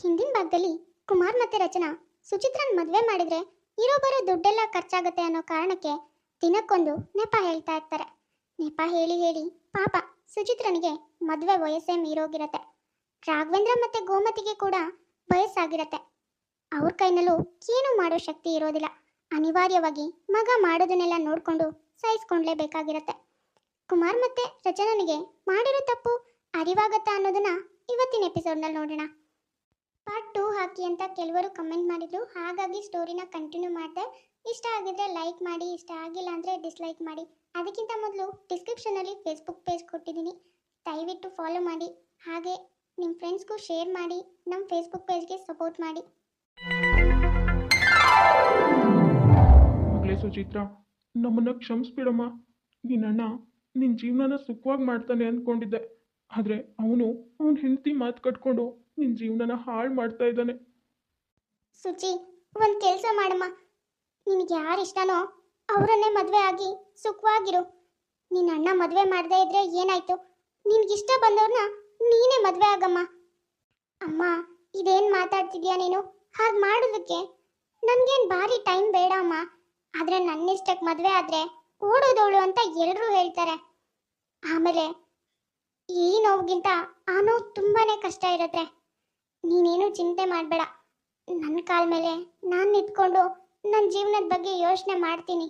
ಹಿಂದಿನ ಭಾಗದಲ್ಲಿ ಕುಮಾರ್ ಮತ್ತೆ ರಚನಾ ಸುಚಿತ್ರನ್ ಮದುವೆ ಮಾಡಿದ್ರೆ ಇರೋ ಬರೋ ದುಡ್ಡೆಲ್ಲ ಖರ್ಚಾಗುತ್ತೆ ಅನ್ನೋ ಕಾರಣಕ್ಕೆ ದಿನಕ್ಕೊಂದು ನೆಪ ಹೇಳ್ತಾ ಇರ್ತಾರೆ. ನೆಪ ಹೇಳಿ ಹೇಳಿ ಪಾಪ ಸುಚಿತ್ರನಿಗೆ ಮದುವೆ ವಯಸ್ಸೇ ಮೀರೋಗಿರತ್ತೆ. ರಾಘವೇಂದ್ರ ಮತ್ತೆ ಗೋಮತಿಗೆ ಕೂಡ ವಯಸ್ಸಾಗಿರತ್ತೆ. ಅವ್ರ ಕೈನಲ್ಲೂ ಏನು ಮಾಡೋ ಶಕ್ತಿ ಇರೋದಿಲ್ಲ. ಅನಿವಾರ್ಯವಾಗಿ ಮಗ ಮಾಡೋದನ್ನೆಲ್ಲ ನೋಡ್ಕೊಂಡು ಸಹಿಸ್ಕೊಂಡ್ಲೇಬೇಕಾಗಿರತ್ತೆ. ಕುಮಾರ್ ಮತ್ತೆ ರಚನನಿಗೆ ಮಾಡಿರೋ ತಪ್ಪು ಅರಿವಾಗತ್ತಾ ಅನ್ನೋದನ್ನ ಇವತ್ತಿನ ಎಪಿಸೋಡ್ನಲ್ಲಿ ನೋಡೋಣ. ಪಾರ್ಟ್ ಟೂ ಹಾಕಿ ಅಂತ ಕೆಲವರು ಕಮೆಂಟ್ ಮಾಡಿದ್ರು. ಹಾಗಾಗಿ ಸ್ಟೋರಿನ ಕಂಟಿನ್ಯೂ ಮಾಡಿದೆ. ಇಷ್ಟ ಆಗಿದ್ರೆ ಲೈಕ್ ಮಾಡಿ, ಇಷ್ಟ ಆಗಿಲ್ಲ ಅಂದರೆ ಡಿಸ್ಲೈಕ್ ಮಾಡಿ. ಅದಕ್ಕಿಂತ ಮೊದಲು ಡಿಸ್ಕ್ರಿಪ್ಷನಲ್ಲಿ ಫೇಸ್ಬುಕ್ ಪೇಜ್ ಕೊಟ್ಟಿದ್ದೀನಿ. ದಯವಿಟ್ಟು ಫಾಲೋ ಮಾಡಿ. ಹಾಗೆ ನಿಮ್ಮ ಫ್ರೆಂಡ್ಸ್ಗೂ ಶೇರ್ ಮಾಡಿ ನಮ್ಮ ಫೇಸ್ಬುಕ್ ಪೇಜ್ಗೆ ಸಪೋರ್ಟ್ ಮಾಡಿ. ಸುಚಿತ್ರ, ನಮ್ಮನ್ನ ಕ್ಷಮಿಸ್ಬಿಡಮ್ಮ. ನಿನ್ನಣ್ಣ ನಿನ್ನ ಜೀವನನ ಸುಖವಾಗಿ ಮಾಡ್ತಾನೆ ಅಂದ್ಕೊಂಡಿದ್ದೆ ಆದರೆ ಅವನು ಅವನ ಹೆಂಡತಿ ಮಾತು ಕಟ್ಕೊಂಡು ನಿನ್ನ ಜೀವನನ ಹಾಳು ಮಾಡ್ತಾ ಇದ್ದಾನೆ. ಸುಚಿ, ಒಂದು ಕೆಲಸ ಮಾಡಮ್ಮ. ನಿನಗೆ ಯಾರು ಇಷ್ಟನೋ ಅವರನ್ನೇ ಮದುವೆ ಆಗಿ ಸುಖವಾಗಿರು. ನಿನ್ನ ಅಣ್ಣ ಮದುವೆ ಮಾಡದೇ ಇದ್ರೆ ಏನಾಯ್ತು? ನಿನ್ಗಿಷ್ಟ ಬಂದವ್ರನ್ನ ನೀನೇ ಮದುವೆ ಆಗಮ್ಮ. ಅಮ್ಮ, ಇದೇನು ಮಾತಾಡ್ತಿದ್ಯಾ ನೀನು? ಹಾಗೆ ಮಾಡೋದಕ್ಕೆ ನನಗೇನು ಭಾರಿ ಟೈಮ್ ಬೇಡ ಅಮ್ಮ. ನನ್ನ ಇಷ್ಟಕ್ಕೆ ಮದುವೆ ಆದರೆ ಓಡೋದವಳು ಅಂತ ಎಲ್ಲರೂ ಹೇಳ್ತಾರೆ. ಆಮೇಲೆ ಈ ನೋವಿಗಿಂತ ಆ ನೋವು ತುಂಬಾನೇ ಕಷ್ಟ ಇರುತ್ತೆ. ನೀನೇನು ಚಿಂತೆ ಮಾಡಬೇಡ. ನನ್ನ ಕಾಲ ಮೇಲೆ ನಾನು ನಿಂತ್ಕೊಂಡು ನನ್ನ ಜೀವನದ ಬಗ್ಗೆ ಯೋಚನೆ ಮಾಡ್ತೀನಿ.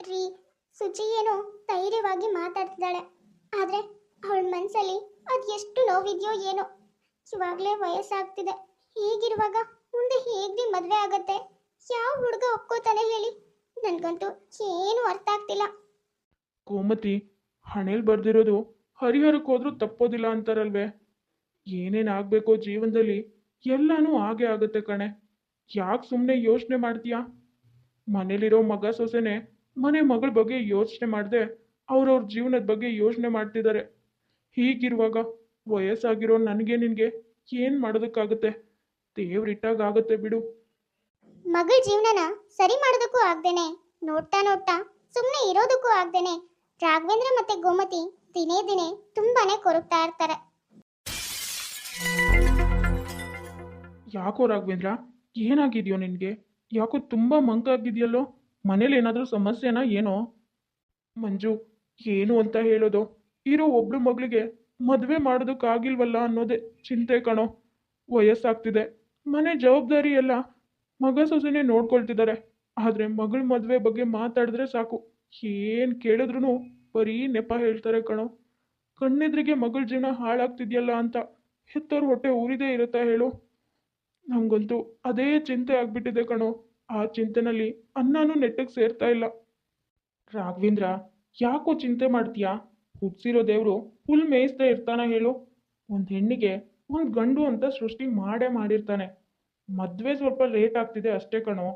ರೀ, ಸುಚಿ ಏನೋ ಧೈರ್ಯವಾಗಿ ಮಾತಾಡ್ತಿದ್ದಾಳೆ. ಆದರೆ ಅವಳ ಮನಸ್ಸಲ್ಲಿ ಅದು ಎಷ್ಟು ನೋವಿದೆಯೋ ಏನೋ. ಇವಾಗಲೇ ವಯಸ್ಸಾಗ್ತಿದೆ. ಹೀಗಿರುವಾಗ ಮುಂದೆ ಹೇಗ್ರಿ ಮದುವೆ ಆಗತ್ತೆ? ಯಾವ ಹುಡುಗ ಒಪ್ಕೋತಾನೆ ಹೇಳಿ? ನನಗಂತೂ ಏನು ಅರ್ಥ ಆಗ್ತಿಲ್ಲ. ಕೋಮತಿ ಹಣೆಲ್ ಬರ್ದಿರೋದು ಹರಿಹರಕ್ಕೆ ಹೋದ್ರೂ ತಪ್ಪೋದಿಲ್ಲ ಅಂತಾರಲ್ವೇ? ಏನೇನು ಆಗಬೇಕೋ ಜೀವನದಲ್ಲಿ ಎಲ್ಲನೂ ಹಾಗೆ ಆಗುತ್ತೆ ಕಣೆ. ಯಾಕೆ ಸುಮ್ಮನೆ ಯೋಚನೆ ಮಾಡ್ತೀಯಾ? ಮನೇಲಿರೋ ಮಗ ಸೊಸೆನೆ ಮನೆ ಮಗಳ ಬಗ್ಗೆ ಯೋಚನೆ ಮಾಡದೆ ಅವ್ರವ್ರ ಜೀವನದ ಬಗ್ಗೆ ಯೋಚನೆ ಮಾಡ್ತಿದ್ದಾರೆ ಹೀಗಿರುವಾಗ ವಯಸ್ಸಾಗಿರೋ ನನಗೆ ನಿನಗೆ ಏನು ಮಾಡೋದಕ್ಕಾಗುತ್ತೆ? ದೇವ್ರಿಟ್ಟಾಗ ಆಗುತ್ತೆ ಬಿಡು. ಮಗಳ ಜೀವನನ ಸರಿ ಮಾಡೋದಕ್ಕೂ ಆಗ್ದೇನೆ, ನೋಡ್ತಾ ನೋಡ್ತಾ ಸುಮ್ಮನೆ ಇರೋದಕ್ಕೂ ಆಗ್ದೇನೆ. ರಾಘವೇಂದ್ರ ಮತ್ತೆ ಗೋಮತಿ ದಿನೇ ದಿನೇ ತುಂಬಾನೇ ಕೊರಗ್ತಾ ಇರ್ತಾರೆ. ಯಾಕೋ ರಾಘವೇಂದ್ರ, ಏನಾಗಿದೆಯೋ ನಿನಗೆ? ಯಾಕೋ ತುಂಬ ಮಂಕಾಗಿದೆಯಲ್ಲೋ? ಮನೇಲಿ ಏನಾದರೂ ಸಮಸ್ಯೆನಾ ಏನೋ? ಮಂಜು, ಏನು ಅಂತ ಹೇಳೋದು? ಇರೋ ಒಬ್ಳು ಮಗಳಿಗೆ ಮದುವೆ ಮಾಡೋದಕ್ಕಾಗಿಲ್ವಲ್ಲ ಅನ್ನೋದೇ ಚಿಂತೆ ಕಣೋ. ವಯಸ್ಸಾಗ್ತಿದೆ. ಮನೆ ಜವಾಬ್ದಾರಿ ಎಲ್ಲ ಮಗ ಸೊಸೆನೇ ನೋಡ್ಕೊಳ್ತಿದ್ದಾರೆ. ಆದರೆ ಮಗಳ ಮದುವೆ ಬಗ್ಗೆ ಮಾತಾಡಿದ್ರೆ ಸಾಕು. ಏನು ಕೇಳಿದ್ರು ಬರೀ ನೆಪ ಹೇಳ್ತಾರೆ ಕಣೋ. ಕಣ್ಣೆದ್ರಿಗೆ ಮಗಳ ಜೀವನ ಹಾಳಾಗ್ತಿದೆಯಲ್ಲ ಅಂತ ಹೆತ್ತೋರು ಹೊಟ್ಟೆ ಉರಿದೇ ಇರುತ್ತಾ ಹೇಳು? ನಮಗಂತೂ ಅದೇ ಚಿಂತೆ ಆಗ್ಬಿಟ್ಟಿದೆ ಕಣೋ. ಆ ಚಿಂತೆನಲ್ಲಿ ಅನ್ನನೂ ನೆಟ್ಟಗೆ ಸೇರ್ತಾ ಇಲ್ಲ. ರಾಘವೇಂದ್ರ, ಯಾಕೋ ಚಿಂತೆ ಮಾಡ್ತೀಯಾ? ಹುಟ್ಸಿರೋ ದೇವರು ಫುಲ್ ಮೇಯಿಸ್ತಾ ಇರ್ತಾನ ಹೇಳು. ಒಂದು ಹೆಣ್ಣಿಗೆ ಒಂದು ಗಂಡು ಅಂತ ಸೃಷ್ಟಿ ಮಾಡೇ ಮಾಡಿರ್ತಾನೆ. ಮದುವೆ ಸ್ವಲ್ಪ ಲೇಟ್ ಆಗ್ತಿದೆ ಅಷ್ಟೇ ಕಣೋ.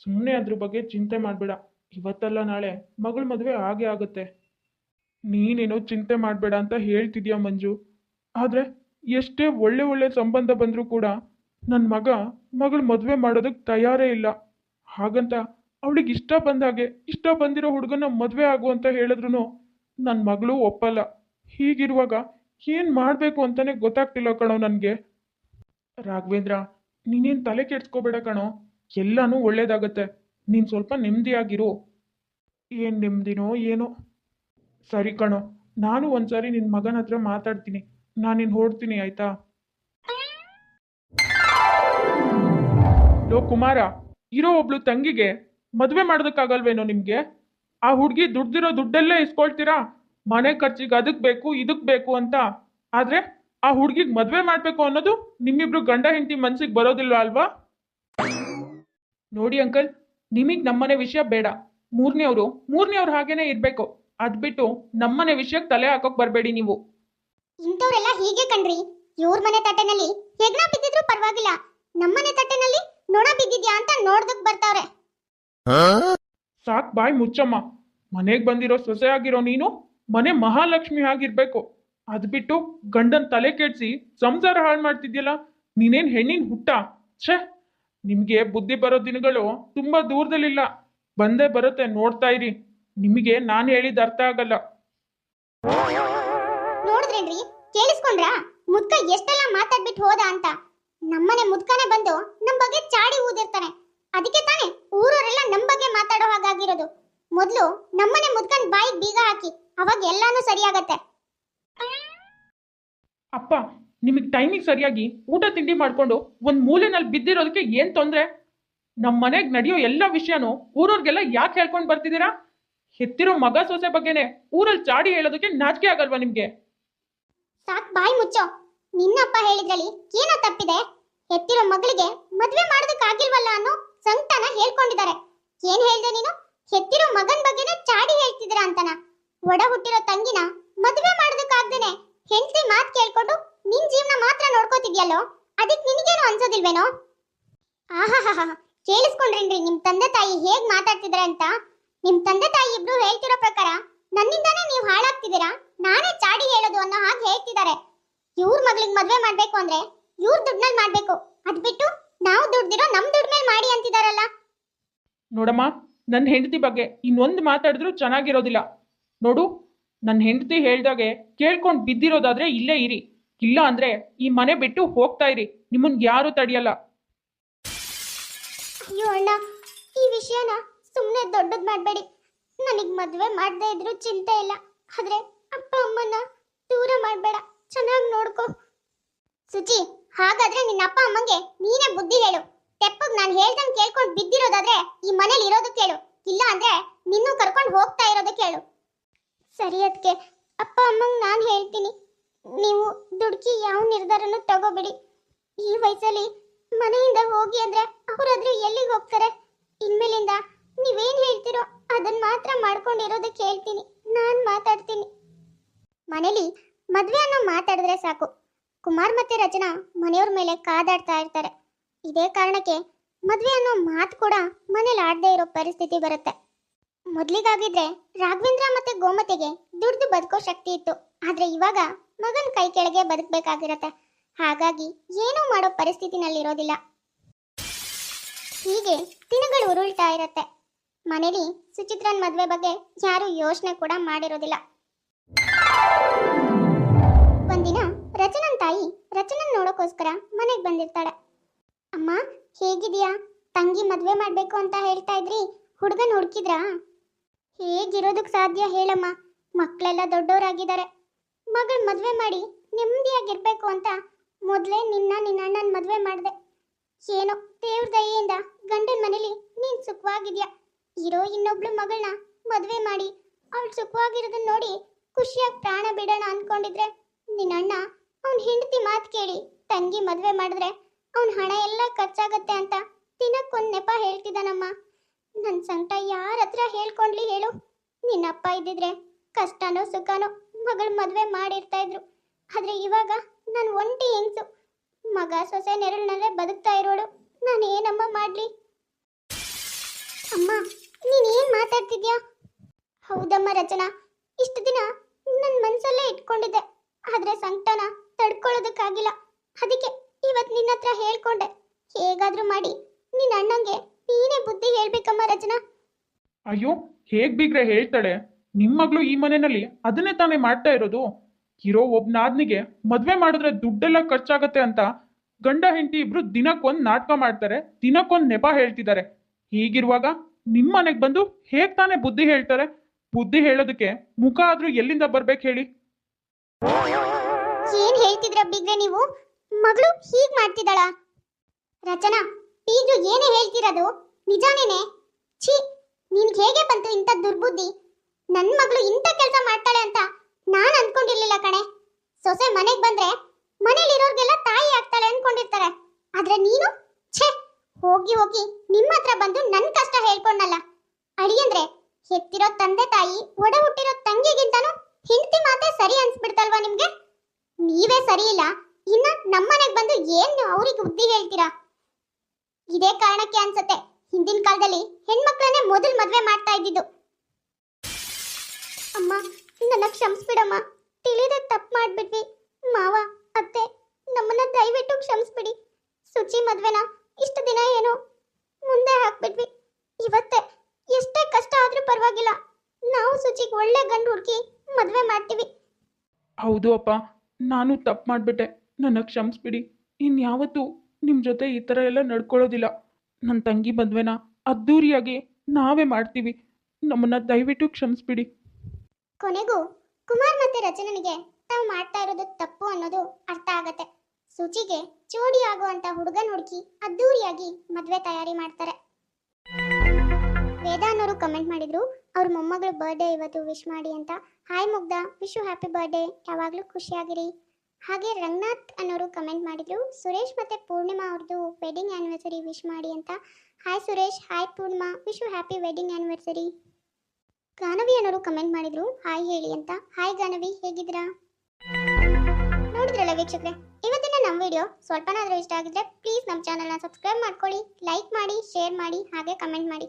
ಸುಮ್ಮನೆ ಅದ್ರ ಬಗ್ಗೆ ಚಿಂತೆ ಮಾಡಬೇಡ. ಇವತ್ತಲ್ಲ ನಾಳೆ ಮಗಳ ಮದುವೆ ಆಗೇ ಆಗುತ್ತೆ. ನೀನೇನೋ ಚಿಂತೆ ಮಾಡಬೇಡ ಅಂತ ಹೇಳ್ತಿದ್ಯಾ ಮಂಜು? ಆದರೆ ಎಷ್ಟೇ ಒಳ್ಳೆ ಒಳ್ಳೆ ಸಂಬಂಧ ಬಂದರೂ ಕೂಡ ನನ್ನ ಮಗ ಮಗಳು ಮದುವೆ ಮಾಡೋದಕ್ಕೆ ತಯಾರೇ ಇಲ್ಲ. ಹಾಗಂತ ಅವಳಿಗೆ ಇಷ್ಟ ಬಂದಾಗೆ ಇಷ್ಟ ಬಂದಿರೋ ಹುಡುಗನ ಮದುವೆ ಆಗು ಅಂತ ಹೇಳಿದ್ರು ನನ್ನ ಮಗಳು ಒಪ್ಪಲ್ಲ. ಹೀಗಿರುವಾಗ ಏನು ಮಾಡಬೇಕು ಅಂತಲೇ ಗೊತ್ತಾಗ್ತಿಲ್ಲ ಕಣೋ ನನಗೆ. ರಾಘವೇಂದ್ರ, ನೀನೇನು ತಲೆ ಕೆಡ್ಸ್ಕೋಬೇಡ ಕಣೋ. ಎಲ್ಲನೂ ಒಳ್ಳೇದಾಗತ್ತೆ. ನೀನು ಸ್ವಲ್ಪ ನೆಮ್ಮದಿಯಾಗಿರು ಏನು ನೆಮ್ಮದಿನೋ ಏನೋ. ಸರಿ ಕಣೋ, ನಾನು ಒಂದ್ಸಾರಿ ನಿನ್ನ ಮಗನ ಹತ್ರ ಮಾತಾಡ್ತೀನಿ. ನಾನು ನಿನ್ನ ಹೊಡ್ತೀನಿ ಆಯ್ತಾ? ಲೋ ಕುಮಾರ, ಇರೋ ಒಬ್ಳು ತಂಗಿಗೆ ಮದುವೆ ಮಾಡೋದಕ್ಕಾಗಲ್ವೇನೋ ನಿಮಗೆ? ಆ ಹುಡುಗಿ ದುಡ್ದಿರೋ ದುಡ್ಡಲ್ಲೇ ಇಸ್ಕೊಳ್ತೀರಾ? ಮನೆ ಖರ್ಚಿಗೆ ಅದಕ್ಕೆ ಬೇಕು ಇದಕ್ಕೆ ಬೇಕು ಅಂತ. ಆದ್ರೆ ಆ ಹುಡುಗಿಗೆ ಮದುವೆ ಮಾಡಬೇಕು ಅನ್ನೋದು ನಿಮ್ಮಿಬ್ರು ಗಂಡ ಹೆಂಡತಿ ಮನ್ಸಿಗೆ ಬರೋದಿಲ್ಲ ಅಲ್ವಾ? ನೋಡಿ ಅಂಕಲ್, ನಿಮಗೆ ನಮ್ಮನೆ ವಿಷಯ ಬೇಡ. ಮೂರನೇವರು ಮೂರನೇವ್ರು ಹಾಗೇನೆ ಇರಬೇಕು. ಅದ್ಬಿಟ್ಟು ನಮ್ಮನೆ ವಿಷಯಕ್ಕೆ ತಲೆ ಹಾಕೋಕ್ ಬರಬೇಡಿ ನೀವು. ಇಂಥವ್ರೆಲ್ಲ ಹೀಗೆ ಕಣ್ರಿ. ಇವ್ರ ಮನೆ ತಟ್ಟೆನಲ್ಲಿ ಹೆಗ್ನ ಬಿದ್ದಿದ್ರು ಪರವಾಗಿಲ್ಲ. ನಮ್ಮನೆ ತಟ್ಟೆನಲ್ಲಿ ನೊಣ ಬಿದ್ದಿದ್ಯಾ ಅಂತ ನೋಡ್ದಕ್ ಬರ್ತಾವ್ರೆ. ಸಾಕ್ ಬಾಯ್ ಮುಚ್ಚಮ್ಮ. ಮನೆಗ್ ಬಂದಿರೋ ಸೊಸೆ ಆಗಿರೋ ನೀನು ಮನೆ ಮಹಾಲಕ್ಷ್ಮಿ ಆಗಿರ್ಬೇಕು. ಅದ್ಬಿಟ್ಟು ಗಂಡನ್ ತಲೆ ಕೆಡ್ಸಿ ಸಂಸಾರ ಹಾಳು ಮಾಡ್ತಿದ್ಯಲ್ಲ ನೀನೇನ್ ಹೆಣ್ಣಿನ ಹುಟ್ಟ? ಛೇ! ನಿಮ್ಗೆ ಬುದ್ಧಿ ಬರೋ ದಿನಗಳು ತುಂಬಾ ದೂರದಲ್ಲಿಲ್ಲ. ಬಂದೇ ಬರುತ್ತೆ ನೋಡ್ತಾ ಇರಿ. ನಿಮಗೆ ನಾನು ಹೇಳಿದ ಅರ್ಥ ಆಗಲ್ಲ. ನೋಡಿದ್ರೇನ್ರಿ? ಕೇಳಿಸ್ಕೊಂಡ್ರಾ? ಮುದ್ಕ ಎಷ್ಟೆಲ್ಲ ಮಾತಾಡ್ಬಿಟ್ಟು ಹೋದ ಅಂತ. ನಮ್ಮನೆ ಮುದ್ಕನೆ ಬಂದು ನಮ್ಮ ಬಗ್ಗೆ ಚಾಡಿ ಊದಿರ್ತಾನೆ. ಅದಕ್ಕೆ ತಾನೆ ಊರವರೆಲ್ಲ ನಮ್ಮ ಬಗ್ಗೆ ಮಾತಾಡೋ ಹಾಗಾಗಿರೋದು. ಮೊದಲು ನಮ್ಮನೆ ಮುದ್ಕನ್ ಬಾಯಿಗೆ ಬೀಗ ಹಾಕಿ ಅವಾಗ ಎಲ್ಲಾನು ಸರಿಯಾಗತ್ತೆ. ಅಪ್ಪ ನಿಮಗೆ ಟೈಮಿಗೆ ಸರಿಯಾಗಿ ಊಟ ತಿಂಡಿ ಮಾಡ್ಕೊಂಡು ಒಂದು ಮೂಲೆನಲ್ಲಿ ಬಿದ್ದಿರೋದಕ್ಕೆ ಏನು ತೊಂದರೆ? ನಮ್ಮ ಮನೆಗೆ ನಡೆಯೋ ಎಲ್ಲ ವಿಷಯನೂ ಊರವ್ರಿಗೆಲ್ಲ ಯಾಕೆ ಹೇಳ್ಕೊಂಡು ಬರ್ತಿದ್ದೀರಾ? ಹೆತ್ತಿರೋ ಮಗ ಸೊಸೆ ಬಗ್ಗೆನೆ ಊರಲ್ಲಿ ಚಾಡಿ ಹೇಳೋದಕ್ಕೆ ನಾಚಿಕೆ ಆಗಲ್ವಾ ನಿಮಗೆ? ಸಾಕ್ ಬಾಯಿ ಮುಚ್ಚೋ. ನಿನ್ನಪ್ಪ ಹೇಳಿದ್ರಲ್ಲಿ ಏನೋ ತಪ್ಪಿದೆ? ಹೆತ್ತಿರೋ ಮಗಳಿಗೆ ಮದ್ವೆ ಮಾಡೋದಕ್ಕಾಗಿಲ್ವಲ್ಲ ಅನ್ನೋ ಸಂಕಟನ ಹೇಳ್ಕೊಂಡಿದ್ದಾರೆ. ಏನ್ ಹೇಳ್ದೆ ನೀನು? ಹೆತ್ತಿರೋ ಮಗನ್ ಬಗ್ಗೆನೇ ಚಾಡಿ ಹೇಳ್ತಿದ್ರ ಅಂತನ? ಒಡ ಹುಟ್ಟಿರೋ ತಂಗಿನ ಮದ್ವೆ ಮಾಡೋದಕ್ಕಾಗ್ದೇನೆ ಹೆಂಡತಿ ಮಾತ್ ಕೇಳ್ಕೊಂಡು ನಿನ್ ಜೀವನ ಮಾತ್ರ ನೋಡ್ಕೋತಿದ್ಯಲ್ಲೋ? ಅದಕ್ ನಿನಗೇನು ಅನ್ಸೋದಿಲ್ವೇನೋ? ಆಹಾಹಾ ಕೇಳಿಸ್ಕೊಂಡ್ರೇನ್ರಿ ನಿಮ್ ತಂದೆ ತಾಯಿ ಹೇಗ್ ಮಾತಾಡ್ತಿದ್ರ ಅಂತ? ನಿಮ್ ತಂದೆ ತಾಯಿ ಇಬ್ರು ಹೇಳ್ತಿರೋ ಪ್ರಕಾರ ನನ್ನಿಂದಾನೇ ನೀವು ಹಾಳಾಗ್ತಿದ್ದೀರಾ? ನಾನೇ ಚಾಡಿ ಹೇಳೋದು ಅನ್ನೋ ಹಾಗೆ ಹೇಳ್ತಿದ್ದಾರೆ. ಇವ್ರ ಮಗಳಿಗೆ ಮದ್ವೆ ಮಾಡ್ಬೇಕು ಅಂದ್ರೆ ಇವ್ರ ದುಡ್ನಲ್ಲಿ ಮಾಡ್ಬೇಕು. ಅದ್ ಬಿಟ್ಟು ನಾವು ದುಡ್ದಿರೋ ನಮ್ ದುಡ್ಡ ಮೇಲೆ ಮಾಡಿ ಅಂತಿದಾರಲ್ಲ. ನೋಡಮ್ಮ ನನ್ನ ಹೆಂಡತಿ ಬಗ್ಗೆ ಇನ್ನೊಂದು ಮಾತಾಡಿದ್ರು ಚೆನ್ನಾಗಿರೋದಿಲ್ಲ. ನೋಡು ನನ್ನ ಹೆಂಡತಿ ಹೇಳ್ದಾಗೆ ಕೇಳ್ಕೊಂಡು ಬಿದ್ದಿರೋದಾದ್ರೆ ಇಲ್ಲೇ ಇರಿ. ಇಲ್ಲ ಅಂದ್ರೆ ಈ ಮನೆ ಬಿಟ್ಟು ಹೋಗ್ತಾ ಇರಿ. ನಿಮ್ಮನ್ ಯಾರು ತಡೆಯಲ್ಲ. ಅಯ್ಯೋ ಅಣ್ಣ ಈ ವಿಷಯನ ಸುಮ್ಮನೆ ದೊಡ್ಡದ್ ಮಾಡಬೇಡಿ. ನನಗ್ ಮದ್ವೆ ಮಾಡದೇ ಇದ್ರು ಚಿಂತೆ ಇಲ್ಲ. ಆದ್ರೆ ಅಪ್ಪ ಅಮ್ಮನ ದೂರ ಮಾಡಬೇಡ. ಚೆನ್ನಾಗಿ ನೋಡ್ಕೋ. ಸುಚಿ, ಹಾಗಾದ್ರೆ ನಿನ್ನ ಅಪ್ಪ ಅಮ್ಮಂಗೆ ನೀನೇ ಬುದ್ಧಿ ಹೇಳು. ತೆಪ್ಪಗ್ ನಾನು ಹೇಳ್ದಂಗ್ ಕೇಳ್ಕೊಂಡು ಬಿದ್ದಿರೋದಾದ್ರೆ ಈ ಮನೇಲಿ ಇರೋದು ಕೇಳು. ಇಲ್ಲ ಅಂದ್ರೆ ನಿನ್ನೂ ಕರ್ಕೊಂಡು ಹೋಗ್ತಾ ಇರೋದು ಕೇಳು. ಸರಿ ಅದಕ್ಕೆ ಅಪ್ಪ ಅಮ್ಮಂಗೆ ನಾನು ಹೇಳ್ತೀನಿ. ನೀವು ದುಡ್ಕಿ ಯಾವ ನಿರ್ಧಾರನೂ ತಗೋಬೇಡಿ. ಈ ವಯಸ್ಸಲ್ಲಿ ಮನೆಯಿಂದ ಹೋಗಿ ಅಂದ್ರೆ ಅವರಾದ್ರೂ ಎಲ್ಲಿಗೆ ಹೋಗ್ತಾರೆ? ಇನ್ಮೇಲಿಂದ ನೀವೇನ್ ಹೇಳ್ತಿರೋ ಅದನ್ನ ಮಾತ್ರ ಮಾಡ್ಕೊಂಡಿರೋದಕ್ಕೆ ಹೇಳ್ತೀನಿ ನಾನ್ ಮಾತಾಡ್ತೀನಿ. ಮನೇಲಿ ಮದ್ವೆ ಅನ್ನೋ ಮಾತಾಡಿದ್ರೆ ಸಾಕು. ಕುಮಾರ್ ಮತ್ತೆ ರಚನಾ ಮನೆಯವ್ರ ಮೇಲೆ ಕಾದಾಡ್ತಾ ಇರ್ತಾರೆ. ಇದೇ ಕಾರಣಕ್ಕೆ ಮದ್ವೆ ಅನ್ನೋ ಮಾತು ಕೂಡ ಮನೇಲಿ ಆಡದೆ ಇರೋ ಪರಿಸ್ಥಿತಿ ಬರುತ್ತೆ. ಮೊದ್ಲಿಗಾಗಿದ್ರೆ ರಾಘವೇಂದ್ರ ಮತ್ತೆ ಗೋಮತಿಗೆ ದುಡ್ದು ಬದುಕೋ ಶಕ್ತಿ ಇತ್ತು. ಆದ್ರೆ ಇವಾಗ ಮಗನ್ ಕೈ ಕೆಳಗೆ ಬದುಕಬೇಕಾಗಿರತ್ತೆ. ಹಾಗಾಗಿ ಏನೂ ಮಾಡೋ ಪರಿಸ್ಥಿತಿನಲ್ಲಿ ಇರೋದಿಲ್ಲ ಹೀಗೆ ದಿನಗಳು ಉರುಳ್ತಾ ಇರತ್ತೆ. ಮನೇಲಿ ಸುಚಿತ್ರನ್ ಮದ್ವೆ ಬಗ್ಗೆ ಯಾರು ಯೋಚನೆ ಕೂಡ ಮಾಡಿರೋದಿಲ್ಲ. ರಚನನ್ ತಾಯಿ ರಚನನ್ ನೋಡೋಕ್ಕೋಸ್ಕರ ಮನೆಗೆ ಬಂದಿರ್ತಾಳೆ. ಅಮ್ಮ, ಹೇಗಿದ್ಯಾ? ತಂಗಿ ಮದುವೆ ಮಾಡಬೇಕು ಅಂತ ಹೇಳ್ತಾ ಇದ್ರಿ? ಹುಡುಗನ್ ಹುಡುಕಿದ್ರಾ? ಹೇಗಿರೋದಕ್ಕೆ ಸಾಧ್ಯ ಹೇಳಮ್ಮ ಮಕ್ಕಳೆಲ್ಲ ದೊಡ್ಡವರಾಗಿದ್ದಾರೆ ಮಗಳ ಮದುವೆ ಮಾಡಿ ನೆಮ್ಮದಿಯಾಗಿರ್ಬೇಕು ಅಂತ ಮೊದಲೇ ನಿನ್ನ ನಿನ್ನ ಅಣ್ಣನ ಮದ್ವೆ ಮಾಡಿದೆ. ಏನೋ ದೇವ್ರ ದಯೆಯಿಂದ ಗಂಡನ ಮನೇಲಿ ನೀನ್ ಸುಖವಾಗಿದ್ಯಾ ಇರೋ ಇನ್ನೊಬ್ಳು ಮಗಳನ್ನ ಮದುವೆ ಮಾಡಿ, ಅವಳು ಸುಖವಾಗಿರೋದನ್ನ ನೋಡಿ ಖುಷಿಯಾಗಿ ಪ್ರಾಣ ಬಿಡೋಣ ಅಂದ್ಕೊಂಡಿದ್ರೆ ನಿನ್ನ ಅಣ್ಣ ಅವನ್ ಹೆಂಡತಿ ಮಾತು ಕೇಳಿ, ತಂಗಿ ಮದ್ವೆ ಮಾಡಿದ್ರೆ ಅವನ್ ಹಣ ಎಲ್ಲ ಖರ್ಚಾಗತ್ತೆ ಅಂತ ದಿನಕ್ಕೊಂದ್ ನೆಪ ಹೇಳ್ತಿದ್ದಾನಮ್ಮ. ನನ್ ಸಂಕಟ ಯಾರ ಹತ್ರ ಹೇಳ್ಕೊಂಡ್ಲಿ ಹೇಳು. ನಿನ್ನಪ್ಪ ಇದ್ದಿದ್ರೆ ಕಷ್ಟನೋ ಸುಖನೋ ಮಗಳ ಮದ್ವೆ ಮಾಡಿರ್ತಾ ಇದ್ರು. ಆದ್ರೆ ಇವಾಗ ನಾನು ಒಂಟಿ ಹೆಂಗ್ಸು? ಮಗ ಸೊಸೆ ನೆರಳಿನಲ್ಲೇ ಬದುಕ್ತಾ ಇರೋಳು. ನಾನು ಏನಮ್ಮ ಮಾಡ್ಲಿ? ಅಮ್ಮ, ನೀನ್ ಏನ್ ಮಾತಾಡ್ತಿದ್ಯಾ? ಹೌದಮ್ಮ ರಚನಾ, ಇಷ್ಟು ದಿನ ನನ್ನ ಮನ್ಸಲ್ಲೇ ಇಟ್ಕೊಂಡಿದ್ದೆ. ಆದ್ರೆ ಸಂಕಟನ ತಡ್ಕೊಳ್ಳೋದಕ್ಕಾಗಿಲ್ಲ. ಅದಕ್ಕೆ ಇವತ್ತು ನಿನ್ನ ಹತ್ರ ಹೇಳ್ಕೊಂಡೆ. ಹೇಗಾದ್ರೂ ಮಾಡಿ. ನಿನ್ನ ಅಣ್ಣಂಗೆ ನೀನೇ ಬುದ್ಧಿ ಹೇಳ್ಬೇಕಮ್ಮ ರಚನಾ. ಅಯ್ಯೋ, ಹೇಗ್ ಬಿಗ್ರೆ ಹೇಳ್ತಾಳೆ? ನಿಮ್ಮ ಮಗಳು ಈ ಮನೆಯಲ್ಲಿ ಅದನ್ನೇ ತಾನೇ ಮಾಡ್ತಾ ಇರೋದು? ಇರೋ ಒಬ್ಬ ನಾದ್ನಿಗೆ ಮದ್ವೆ ಮಾಡಿದ್ರೆ ದುಡ್ಡೆಲ್ಲ ಖರ್ಚಾಗತ್ತೆ ಅಂತ ಗಂಡ ಹೆಂಡತಿ ಇಬ್ರು ದಿನಕ್ಕೊಂದ್ ನಾಟಕ ಮಾಡ್ತಾರೆ, ದಿನಕ್ಕೊಂದ್ ನೆಪ ಹೇಳ್ತಿದ್ದಾರೆ. ಹೀಗಿರುವಾಗ ನಿಮ್ಮ ಮನೆಗೆ ಬಂದು ಹೇಗ್ ತಾನೇ ಬುದ್ಧಿ ಹೇಳ್ತಾರೆ? ಬುದ್ಧಿ ಹೇಳೋದಕ್ಕೆ ಮುಖ ಆದ್ರೂ ಎಲ್ಲಿಂದ ಬರ್ಬೇಕು ಹೇಳಿ? ಏನ್ ಹೇಳ್ತಿದ್ರ ಬಿಗ್ರೆ ನೀವು? ಮಗಳು ಹೀಗ್ ಮಾಡ್ತಿದ್ದಾಳ. ರಚನಾ, ಬೀಗ್ರು ಏನೇ ಹೇಳ್ತಿರೋದು? ನಿಜಾನೇನೆ? ಛೀ, ನಿನ್ ಹೇಗೆ ಬಂತು ಇಂಥ ದುರ್ಬುದ್ಧಿ? ನನ್ ಮಗಳು ಇಂಥ ಕೆಲಸ ಮಾಡ್ತಾಳೆ ಅಂತ ನಾನ್ ಅನ್ಕೊಂಡಿರ್ಲಿಲ್ಲ ಕಣೆ. ಸೊಸೆ ಮನೆಗ್ ಬಂದ್ರೆ ಮನೇಲಿರೋರ್ಗೆಲ್ಲ ತಾಯಿ ಆಗ್ತಾಳೆ ಅನ್ಕೊಂಡಿರ್ತಾರೆ. ಆದ್ರೆ ನೀನು? ಛೇ, ಹೋಗಿ ಹೋಗಿ ನಿಮ್ಮ ಹತ್ರ ಬಂದು ನನ್ ಕಷ್ಟ ಹೇಳ್ಕೊಂಡಲ್ಲ. ಅಂದ್ರೆ ಹೆತ್ತಿರೋ ತಂದೆ ತಾಯಿ ಒಡ ಹುಟ್ಟಿರೋ ತಂಗಿಗಿಂತನೂ ಹಿಂಡ್ತಿ ಮಾತೆ ಸರಿ ನಿಮ್ಗೆ ನೀವೇ ಸರಿ ಇಲ್ಲ ಇನ್ನ ನಮ್ಮನೆಗೆ ಬಂದು ಏನು ಅವ್ರಿಗೆ ಬುದ್ಧಿ ಹೇಳ್ತೀರಾ? ಇದೇ ಕಾರಣಕ್ಕೆ ಅನ್ಸುತ್ತೆ. ಹಿಂದಿನ ಕಾಲದಲ್ಲಿ ಹೆಣ್ಮಕ್ಳನ್ನೇ ಮೊದಲು ಮದುವೆ ಮಾಡ್ತಾ ಇದ್ದಿದ್ದು. ಅಮ್ಮ ನನ್ನ ಕ್ಷಮಿಸ್ಬಿಡಮ್ಮ. ತಿಳಿದೆ ತಪ್ಪು ಮಾಡ್ಬಿಟ್ವಿ. ಮಾವ, ಅತ್ತೆ, ನಮ್ಮನ್ನ ದಯವಿಟ್ಟು ಕ್ಷಮಿಸ್ಬಿಡಿ. ಸುಚಿ ಮದ್ವೆನ ಇಷ್ಟು ದಿನ ಏನು ಮುಂದೆ ಹಾಕ್ಬಿಟ್ವಿ. ಇವತ್ತೆ ಎಷ್ಟೇ ಕಷ್ಟ ಆದ್ರೂ ಪರವಾಗಿಲ್ಲ. ನಾವು ಸುಚಿಗೆ ಒಳ್ಳೆ ಗಂಡು ಹುಡುಕಿ ಮದ್ವೆ ಮಾಡ್ತೀವಿ. ಹೌದು ಅಪ್ಪ. ನಾನು ತಪ್ಪು ಮಾಡಿಬಿಟ್ಟೆ. ನನ್ನ ಕ್ಷಮಿಸ್ಬಿಡಿ. ಇನ್ಯಾವತ್ತೂ ನಿಮ್ಮ ಜೊತೆ ಈ ಥರ ಎಲ್ಲ ನಡ್ಕೊಳ್ಳೋದಿಲ್ಲ. ನನ್ನ ತಂಗಿ ಮದುವೆನ ಅದ್ದೂರಿಯಾಗಿ ನಾವೇ ಮಾಡ್ತೀವಿ. ನಮ್ಮನ್ನ ದಯವಿಟ್ಟು ಕ್ಷಮಿಸ್ಬಿಡಿ. ಕೊನೆಗೂ ಕುಮಾರ್ ಮತ್ತೆ ರಚನನಿಗೆ ತಾವು ಮಾಡ್ತಾ ಇರೋದು ತಪ್ಪು ಅನ್ನೋದು ಅರ್ಥ ಆಗತ್ತೆ. ಸೂಚಿಗೆ ಚೋಡಿ ಆಗುವಂತ ಹುಡುಗನ್ ಹುಡುಕಿ ಅದ್ದೂರಿಯಾಗಿ ಮದ್ವೆ ತಯಾರಿ ಮಾಡ್ತಾರೆ. ಅನ್ನೋರು ಕಮೆಂಟ್ ಮಾಡಿದ್ರು, ಅವ್ರ ಮೊಮ್ಮಗಳ ಬರ್ಡೇ ಇವತ್ತು ವಿಶ್ ಮಾಡಿ ಅಂತ. ಹಾಯ್ ಮುಗ್ಧ ವಿಶ್ ಹ್ಯಾಪಿ ಬರ್ಡೇ ಯಾವಾಗಲೂ ಖುಷಿಯಾಗಿರಿ ಹಾಗೆ ರಂಗನಾಥ್ ಅನ್ನೋರು ಕಮೆಂಟ್ ಮಾಡಿದ್ರು, ಸುರೇಶ್ ಮತ್ತೆ ಪೂರ್ಣಿಮಾ ಅವ್ರದ್ದು ವೆಡ್ಡಿಂಗ್ ಆ್ಯನಿವರ್ಸರಿ ವಿಶ್ ಮಾಡಿ ಅಂತ. Hi Suresh hi Poornima wish happy wedding anniversary Ganavi ಅನ್ನೋರು ಕಮೆಂಟ್ ಮಾಡಿದ್ರು ಹಾಯ್ ಹೇಳಿ ಅಂತ. ಹಾಯ್ ಗಾನವಿ ಹೇಗಿದ್ರಾ ನೋಡಿದ್ರಲ್ಲ ವೀಕ್ಷಕರೇ, ಇವತ್ತಿನ ನಮ್ಮ ವಿಡಿಯೋ ಸ್ವಲ್ಪನಾದರೂ ಇಷ್ಟ ಆಗಿದ್ರೆ ಪ್ಲೀಸ್ ನಮ್ಮ ಚಾನಲ್ನ ಸಬ್ಸ್ಕ್ರೈಬ್ ಮಾಡ್ಕೊಳ್ಳಿ ಲೈಕ್ ಮಾಡಿ ಶೇರ್ ಮಾಡಿ, ಹಾಗೆ ಕಮೆಂಟ್ ಮಾಡಿ.